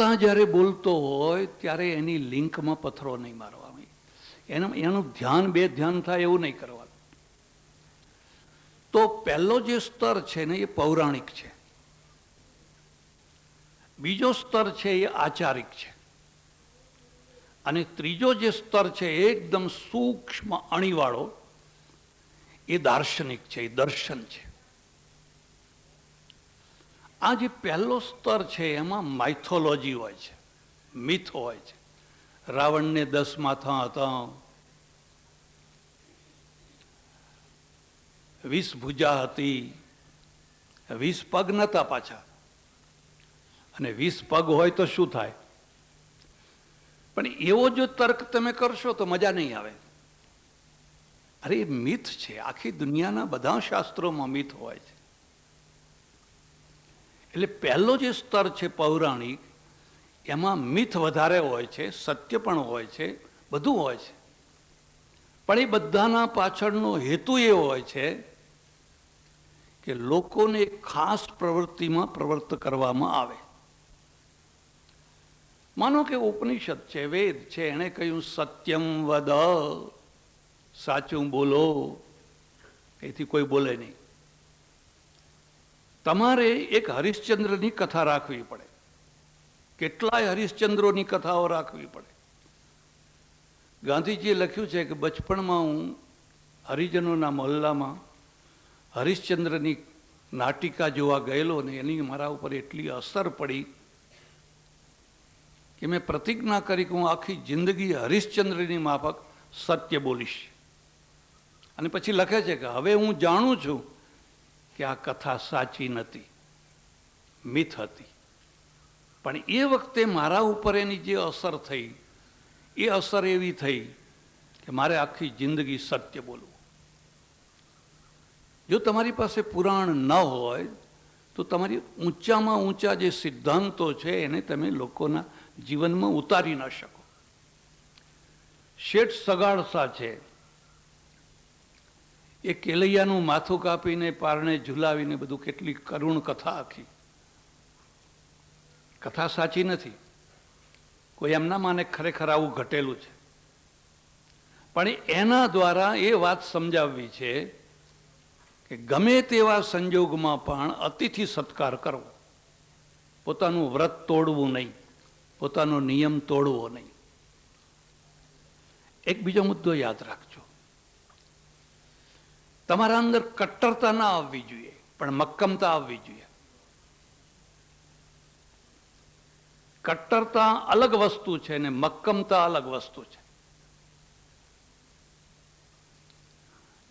વક્તા જ્યારે બોલતો હોય, ત્યારે એની લિંકમાં પથ્થરો નહીં મારવાનો. એનું એનું ધ્યાન બે ધ્યાન થાય એવું નહીં કરવાનું. તો પહેલો જે સ્તર છે ને, એ પૌરાણિક છે. બીજો સ્તર છે એ આચારિક છે. અને ત્રીજો જે સ્તર છે એકદમ સૂક્ષ્મ અણીવાળો, એ દાર્શનિક છે, એ દર્શન છે. આ જે પહેલો સ્તર છે, એમાં માઇથોલોજી હોય છે મિથ હોય છે. રાવણને દસ માથા હતા. વીસ ભુજા હતી. વીસ પગ નતા પાછા. અને વીસ પગ હોય તો શું થાય? પણ એવો જો તર્ક તમે કરશો તો મજા નહીં આવે. અરે મિથ છે. આખી દુનિયાના બધા શાસ્ત્રોમાં મિથ હોય છે. એટલે પહેલો જે સ્તર છે પૌરાણિક, એમાં મિથ વધારે હોય છે, સત્ય પણ હોય છે, બધું હોય છે. પણ એ બધાના પાછળનો હેતુ એ હોય છે કે લોકોને ખાસ પ્રવૃત્તિમાં પ્રવૃત્ત કરવામાં આવે. માનો કે ઉપનિષદ છે, વેદ છે, એણે કહ્યું, સત્યમ વદ, સાચું બોલો. એથી કોઈ બોલે નહીં. તમારે એક હરિશ્ચંદ્રની કથા રાખવી પડે. કેટલાય હરિશ્ચંદ્રોની કથાઓ રાખવી પડે. ગાંધીજીએ લખ્યું છે કે બચપણમાં હું હરિજનોના મહોલ્લામાં હરિશ્ચંદ્રની નાટિકા જોવા ગયેલો ને એની મારા ઉપર એટલી અસર પડી કે મેં પ્રતિજ્ઞા કરી કે હું આખી જિંદગી હરિશ્ચંદ્રની માફક સત્ય બોલીશ. અને પછી લખે છે કે હવે હું જાણું છું કે આ કથા સાચી નથી, મિથ હતી. પણ એ વખતે મારા ઉપર એની જે અસર થઈ, એ અસર એવી થઈ કે મારે આખી જિંદગી સત્ય બોલવું. જો તમારી પાસે પુરાણ ન હોય, તો તમારી ઊંચામાં ઊંચા જે સિદ્ધાંતો છે, એને તમે લોકોના જીવનમાં ઉતારી ન શકો. શેઠ સગાડસા છે. એ કેલૈયાનું માથું કાપીને, પારણે ઝુલાવીને બધું કેટલી કરુણ કથા આખી. કથા સાચી નથી. કોઈ એમના માને ખરેખર આવું ઘટેલું છે. પણ એના દ્વારા એ વાત સમજાવવી છે કે ગમે તેવા સંજોગમાં પણ અતિથિ સત્કાર કરવો. પોતાનું વ્રત તોડવું નહીં. પોતાનો નિયમ તોડવો નહીં. એક બીજો મુદ્દો યાદ રાખજો. તમારા અંદર કટ્ટરતા ના આવવી જોઈએ, પણ મક્કમતા આવવી જોઈએ. કટ્ટરતા અલગ વસ્તુ છે ને મક્કમતા અલગ વસ્તુ છે.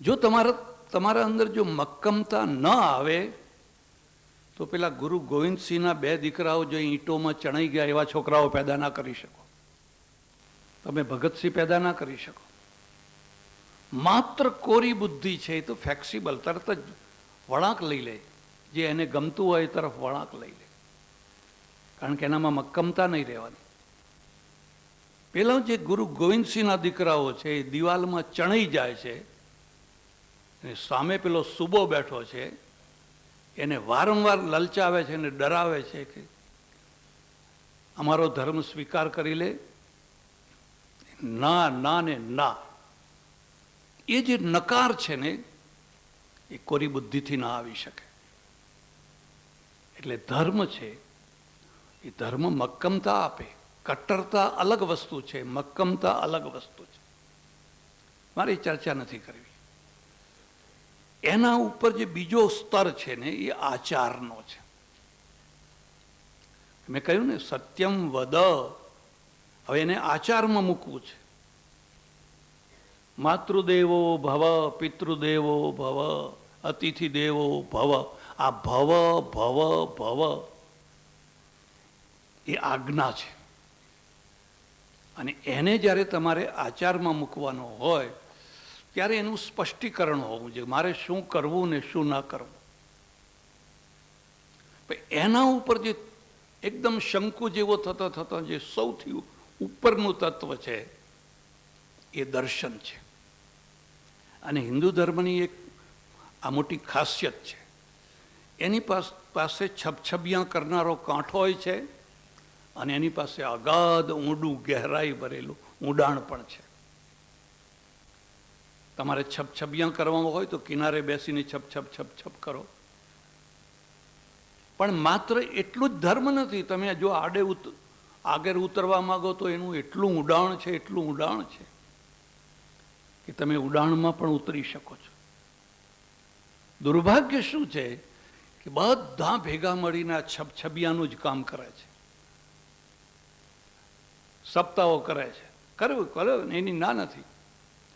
જો તમારા તમારા અંદર જો મક્કમતા ન આવે, તો પેલા ગુરુ ગોવિંદસિંહના બે દીકરાઓ જો ઈંટોમાં ચણાઈ ગયા એવા છોકરાઓ પેદા ના કરી શકો. તમે ભગતસિંહ પેદા ના કરી શકો. માત્ર કોરી બુદ્ધિ છે, એ તો ફ્લેક્સિબલ તરત જ વળાંક લઈ લે. જે એને ગમતું હોય એ તરફ વળાંક લઈ લે. કારણ કે એનામાં મક્કમતા નહીં રહેવાની. પેલા જે ગુરુ ગોવિંદસિંહના દીકરાઓ છે, એ દિવાલમાં ચણાઈ જાય છે, અને સામે પેલો સુબો બેઠો છે, એને વારંવાર લલચાવે છે અને ડરાવે છે કે અમારો ધર્મ સ્વીકાર કરી લે. ના ના ને ના. એ જે નકાર છે ને, એ કોરી બુદ્ધિથી ના આવી શકે. એટલે ધર્મ છે, એ ધર્મ મક્કમતા આપે. કટ્ટરતા અલગ વસ્તુ છે, મક્કમતા અલગ વસ્તુ છે. મારે ચર્ચા નથી કરવી. એના ઉપર જે બીજો સ્તર છે ને, એ આચારનો છે. મેં કહ્યું ને, સત્યમ વદ. હવે એને આચારમાં મૂકવું છે. માતૃદેવો ભવ, પિતૃદેવો ભવ અતિથિ દેવો ભવ. આ ભવ ભવ ભવ એ આજ્ઞા છે. અને એને જ્યારે તમારે આચારમાં મૂકવાનો હોય, ત્યારે એનું સ્પષ્ટીકરણ હોવું જોઈએ. મારે શું કરવું ને શું ના કરવું? એના ઉપર જે એકદમ શંકુ જેવો થતો થતો જે સૌથી ઉપરનું તત્વ છે, એ દર્શન છે. અને હિન્દુ ધર્મની એક આ મોટી ખાસિયત છે. એની પાસે છબછબિયા કરનારો કાંઠો હોય છે અને એની પાસે અગાધ ઊંડું ગહેરાઈ ભરેલું ઊંડાણ પણ છે. તમારે છપછપિયા કરવામાં હોય તો કિનારે બેસીને છપછપ છપ છપ છપ કરો. પણ માત્ર એટલું જ ધર્મ નથી. તમે જો આડે ઉત, આગળ ઉતરવા માંગો તો એનું એટલું ઊંડાણ છે, એટલું ઊંડાણ છે. કે તમે ઉડાણમાં પણ ઉતરી શકો છો. દુર્ભાગ્ય શું છે કે બધા ભેગા મળીને આ છબછબિયાનું જ કામ કરે છે. સપ્તાહો કરે છે. કરવું કરો એની ના નથી.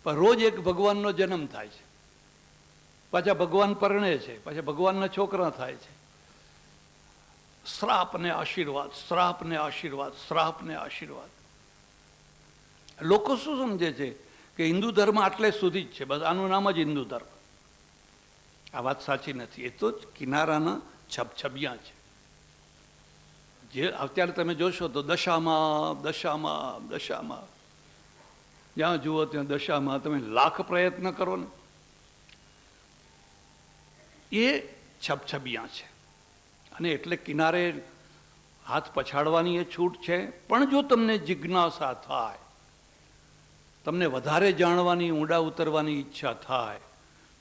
પણ રોજ એક ભગવાનનો જન્મ થાય છે. પાછા ભગવાન પરણે છે, પાછા ભગવાનના છોકરા થાય છે. શ્રાપ ને આશીર્વાદ શ્રાપ ને આશીર્વાદ શ્રાપ ને આશીર્વાદ. લોકો શું સમજે છે? કે હિન્દુ ધર્મ આટલે સુધી જ છે. બસ આનું નામ જ હિન્દુ ધર્મ. આ વાત સાચી નથી. એ તો જ કિનારાના છબછબિયા છે. જે અત્યારે તમે જોશો તો દશામાં દશામાં દશામાં. જ્યાં જુઓ ત્યાં દશામાં તમે લાખ પ્રયત્ન કરો ને. એ છબછબિયા છે. અને એટલે કિનારે હાથ પછાડવાની એ છૂટ છે. પણ જો તમને જિજ્ઞાસા થાય તમને વધારે જાણવાની, ઊંડા ઉતરવાની ઈચ્છા થાય,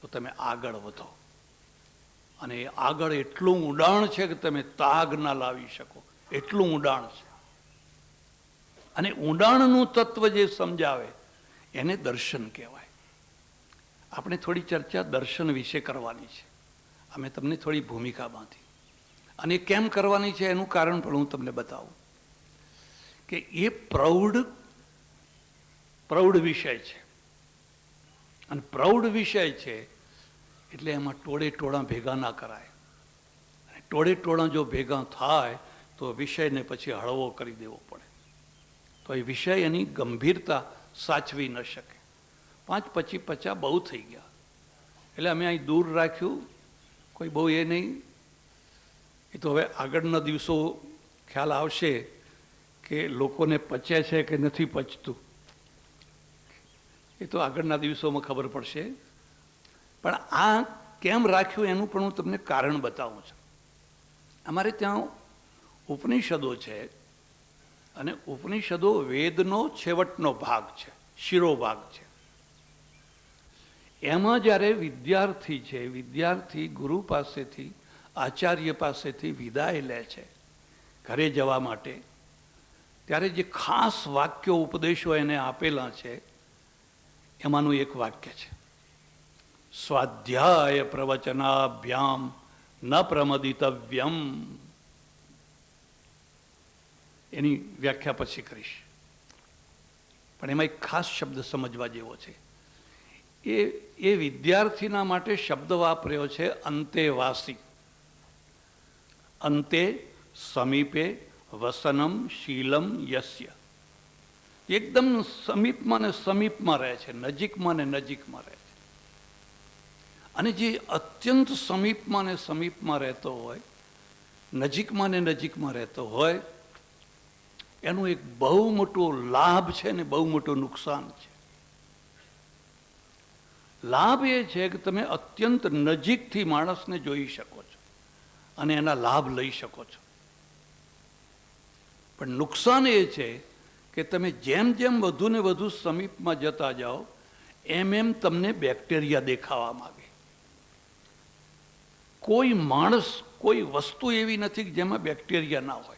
તો તમે આગળ વધો. અને આગળ એટલું ઊંડાણ છે કે તમે તાગ ના લાવી શકો. એટલું ઊંડાણ છે. અને ઊંડાણનું તત્વ જે સમજાવે, એને દર્શન કહેવાય. આપણે થોડી ચર્ચા દર્શન વિશે કરવાની છે. અમે તમને થોડી ભૂમિકા બાંધી. અને કેમ કરવાની છે એનું કારણ પણ હું તમને બતાવું. કે એ પ્રૌઢ પ્રૌઢ વિષય છે. અને પ્રૌઢ વિષય છે એટલે એમાં ટોળે ટોળા ભેગા ના કરાય. ટોળે ટોળા જો ભેગા થાય તો વિષયને પછી હળવો કરી દેવો પડે. તો એ વિષય એની ગંભીરતા સાચવી ન શકે. પાંચ પછી પચાસ બહુ થઈ ગયા. એટલે અમે અહીં દૂર રાખ્યું. કોઈ બહુ એ નહીં. એ તો હવે આગળના દિવસો ખ્યાલ આવશે કે લોકોને પચે છે કે નથી પચતું. એ તો આગળના દિવસોમાં ખબર પડશે. પણ આ કેમ રાખ્યું એનું પણ હું તમને કારણ બતાવું છું. અમારે ત્યાં ઉપનિષદો છે અને ઉપનિષદો વેદનો છેવટનો ભાગ છે, શિરોભાગ છે. એમાં જ્યારે વિદ્યાર્થી છે, વિદ્યાર્થી ગુરુ પાસેથી, આચાર્ય પાસેથી વિદાય લે છે, ઘરે જવા માટે, ત્યારે જે ખાસ વાક્યો, ઉપદેશો એને આપેલા છે એમાંનું એક વાક્ય છે. સ્વાધ્યાય પ્રવચનાભ્યામ ન પ્રમદિતવ્યમ. એની વ્યાખ્યા પછી કરીશ. પણ એમાં એક ખાસ શબ્દ સમજવા જેવો છે. એ એ વિદ્યાર્થીના માટે શબ્દ વાપર્યો છે અંતેવાસી અંતે સમીપે વસનમ શીલમ યસ્ય. એકદમ સમીપમાં ને સમીપમાં રહે છે, નજીકમાં ને નજીકમાં રહે છે. અને જે અત્યંત સમીપમાં ને સમીપમાં રહેતો હોય, નજીકમાં ને નજીકમાં રહેતો હોય, એનું એક બહુ મોટો લાભ છે ને બહુ મોટું નુકસાન છે. લાભ એ છે કે તમે અત્યંત નજીકથી માણસને જોઈ શકો છો અને એના લાભ લઈ શકો છો. પણ નુકસાન એ છે કે તમે જેમ જેમ વધુ ને વધુ સમીપમાં જતા જાઓ, એમ એમ તમને બેક્ટેરિયા દેખાવા માંગે કોઈ માણસ, કોઈ વસ્તુ એવી નથી જેમાં બેક્ટેરિયા ના હોય.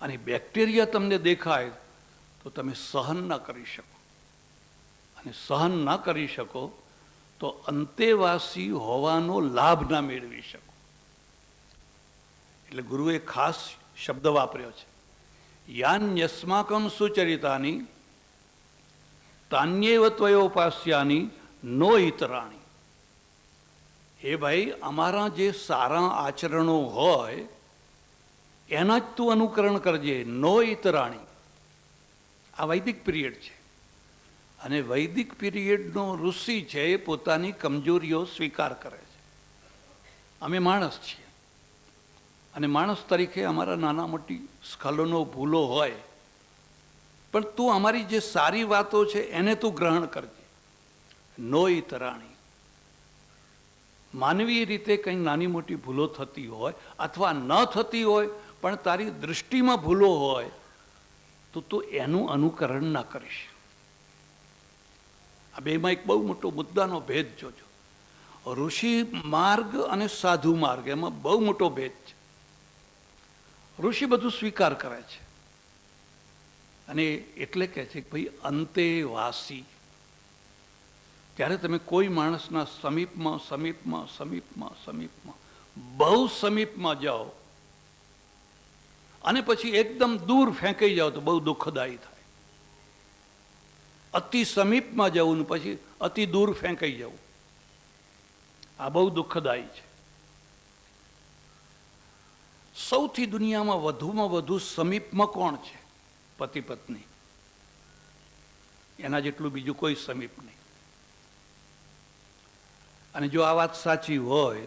અને બેક્ટેરિયા તમને દેખાય તો તમે સહન ના કરી શકો. અને સહન ના કરી શકો તો અંતેવાસી હોવાનો લાભ ના મેળવી શકો. એટલે ગુરુએ ખાસ શબ્દ વાપર્યો છે. યાન્યસ્માકમ સુચરિતાની તાન્યેવ ત્વયોપાસ્યાની નો ઇતરાણી એ ભાઈ અમારા જે સારા આચરણો હોય એના જ તું અનુકરણ કરજે નો ઇતરાણી આ વૈદિક પિરિયડ છે અને વૈદિક પિરિયડનો ઋષિ છે એ પોતાની કમજોરીઓ સ્વીકાર કરે છે. અમે માણસ છીએ. અને માણસ તરીકે અમારા નાના મોટી સ્ખલનો ભૂલો હોય, પણ તું અમારી જે સારી વાતો છે એને તું ગ્રહણ કરજે. નોઈ તરાણી. માનવીય રીતે કંઈ નાની મોટી ભૂલો થતી હોય અથવા ન થતી હોય, પણ તારી દૃષ્ટિમાં ભૂલો હોય, તો તું એનું અનુકરણ ના કરીશ. આ બેમાં એક બહુ મોટો મુદ્દાનો ભેદ જોજો. ઋષિ માર્ગ અને સાધુ માર્ગ, એમાં બહુ મોટો ભેદ છે. ઋષિ બધું સ્વીકાર કરે છે. અને એટલે કહે છે કે ભાઈ અંતે વાસી. ત્યારે તમે કોઈ માણસના સમીપમાં સમીપમાં સમીપમાં સમીપમાં, બહુ સમીપમાં જાઓ. અને પછી એકદમ દૂર ફેંકાઈ જાઓ તો બહુ દુઃખદાયી થાય. અતિ સમીપમાં જવું ને પછી અતિ દૂર ફેંકાઈ જવું. આ બહુ દુઃખદાયી છે. સૌથી દુનિયામાં વધુમાં વધુ સમીપમાં કોણ છે? પતિ પત્ની. એના જેટલું બીજું કોઈ સમીપ નહીં. અને જો આ વાત સાચી હોય,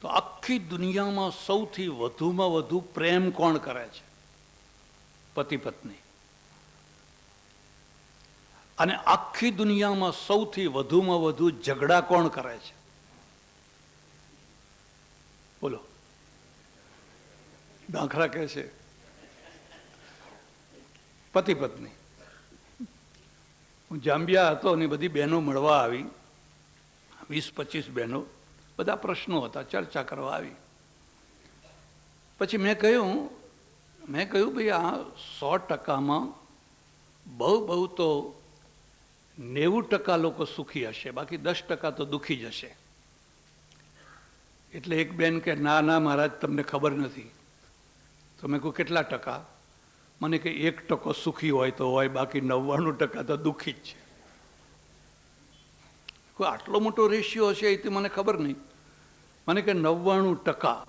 તો આખી દુનિયામાં સૌથી વધુમાં વધુ પ્રેમ કોણ કરે છે? પતિ પત્ની. અને આખી દુનિયામાં સૌથી વધુમાં વધુ ઝઘડા કોણ કરે છે બોલો દાખલા કહે છે. પતિ પત્ની. હું જાંબિયા હતો અને બધી બહેનો મળવા આવી. વીસ પચીસ બહેનો. બધા પ્રશ્નો હતા, ચર્ચા કરવા આવી. પછી મેં કહ્યું મેં કહ્યું ભાઈ આ સો ટકામાં બહુ બહુ તો નેવું ટકા લોકો સુખી હશે, બાકી દસ ટકા તો દુઃખી જ હશે. એટલે એક બેન કે ના ના, મહારાજ, તમને ખબર નથી. તો મેં કહું કેટલા ટકા? મને કે એક ટકો સુખી હોય તો હોય, બાકી નવ્વાણું ટકા તો દુઃખી જ છે. કોઈ આટલો મોટો રેશિયો હશે એ તો મને ખબર નહીં. મને કે નવ્વાણું ટકા.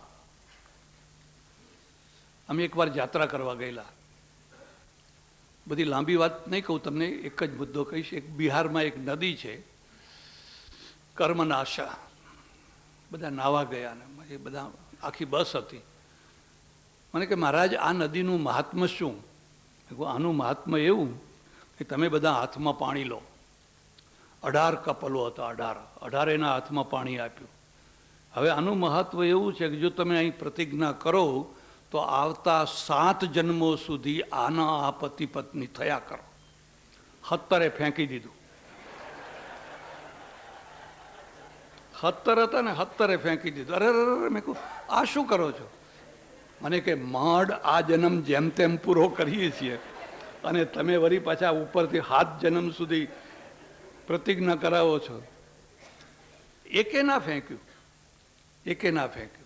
અમે એકવાર જાત્રા કરવા ગયેલા. બધી લાંબી વાત નહીં કહું તમને, એક જ મુદ્દો કહીશ. એક બિહારમાં એક નદી છે, કર્મનાશા. બધા નાવા ગયા ને, એ બધા આખી બસ હતી. મને કે, મહારાજ, આ નદીનું મહાત્મ્ય શું? આનું મહાત્મ્ય એવું કે તમે બધા હાથમાં પાણી લો. અઢાર કપલો હતા, અઢાર. અઢાર એના હાથમાં પાણી આપ્યું. હવે આનું મહત્વ એવું છે કે જો તમે અહીં પ્રતિજ્ઞા કરો, તો આવતા સાત જન્મો સુધી આના આ પતિ પત્ની થયા કરો. હત્તરે ફેંકી દીધું. હત્તર હતા ને, હત્તરે ફેંકી દીધું. અરે અરે મેં કહું આ શું કરો છો? મને કે માંડ આ જન્મ જેમ તેમ પૂરો કરીએ છીએ. અને તમે વળી પાછા ઉપરથી હાથ જન્મ સુધી પ્રતિજ્ઞા કરાવો છો. એકે ના ફેંક્યું. એકે ના ફેંક્યું.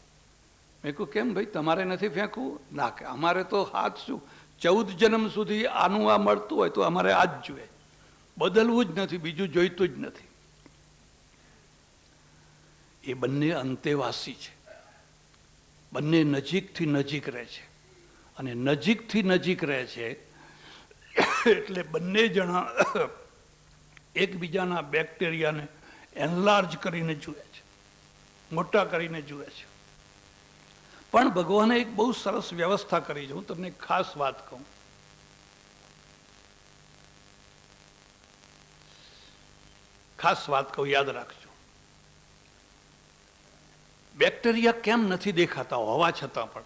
મેં કહ્યું, કેમ ભાઈ? તમારે નથી ફેંકવું? ના, કે અમારે તો હાથ શું? ચૌદ જન્મ સુધી આનું આ મળતું હોય તો અમારે આ જ જોઈએ. બદલવું જ નથી, બીજું જોઈતું જ નથી. એ બંને અંતેવાસી છે. બંને નજીકથી નજીક રહે છે. અને નજીકથી નજીક રહે છે એટલે બંને જણા એકબીજાના બેક્ટેરિયાને એનલાર્જ કરીને જુએ છે. મોટા કરીને જુએ છે. પણ ભગવાને એક બહુ સરસ વ્યવસ્થા કરી છે. હું તમને ખાસ વાત કહું. ખાસ વાત કહું, યાદ રાખજો. બેક્ટેરિયા કેમ નથી દેખાતા હોવા છતાં પણ.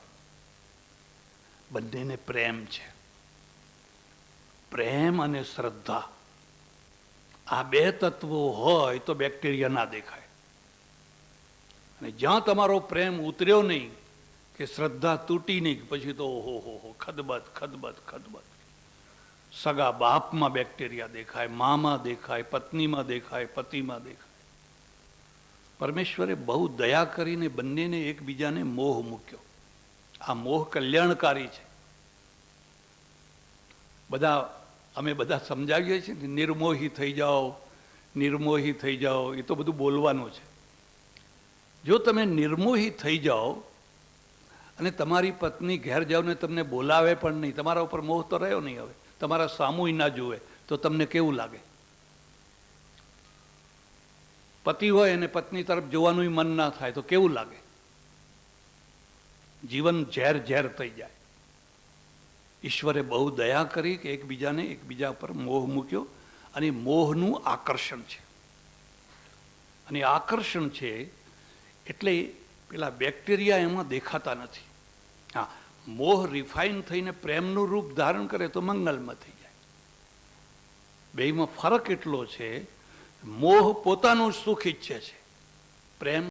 બંનેને પ્રેમ છે. પ્રેમ અને શ્રદ્ધા. આ બે તત્વો હોય તો બેક્ટેરિયા ના દેખાય. અને જ્યાં તમારો પ્રેમ ઉતર્યો નહીં, કે શ્રદ્ધા તૂટી નહીં પછી તો ઓહો, હો હો, ખદબદ ખદબદ ખદબદ. સગા બાપમાં બેક્ટેરિયા દેખાય, મામાં દેખાય, પત્નીમાં દેખાય, પતિમાં દેખાય. પરમેશ્વરે બહુ દયા કરીને બંનેને એકબીજાને મોહ મૂક્યો. આ મોહ કલ્યાણકારી છે. બધા અમે બધા સમજાવીએ છીએ ને, નિર્મોહી થઈ જાઓ, નિર્મોહી થઈ જાઓ, એ તો બધું બોલવાનું છે. જો તમે નિર્મોહી થઈ જાઓ અને તમારી પત્ની ઘેર જાઓ ને તમને બોલાવે પણ નહીં, તમારા ઉપર મોહ તો રહ્યો નહીં હવે. તમારા સામુય ના જુએ, તો તમને કેવું લાગે? પતિ હોય અને પત્ની તરફ જોવાનું મન ના થાય, તો કેવું લાગે? જીવન ઝેર ઝેર થઈ જાય. ઈશ્વરે બહુ દયા કરી કે એકબીજાને એકબીજા પર મોહ મૂક્યો અને મોહનું આકર્ષણ છે. અને આકર્ષણ છે એટલે પેલા બેક્ટેરિયા એમાં દેખાતા નથી. હા, મોહ રિફાઇન થઈને પ્રેમનું રૂપ ધારણ કરે તો મંગલમાં થઈ જાય. બેમાં ફરક એટલો છે મોહ પોતાનું સુખ ઈચ્છે છે. પ્રેમ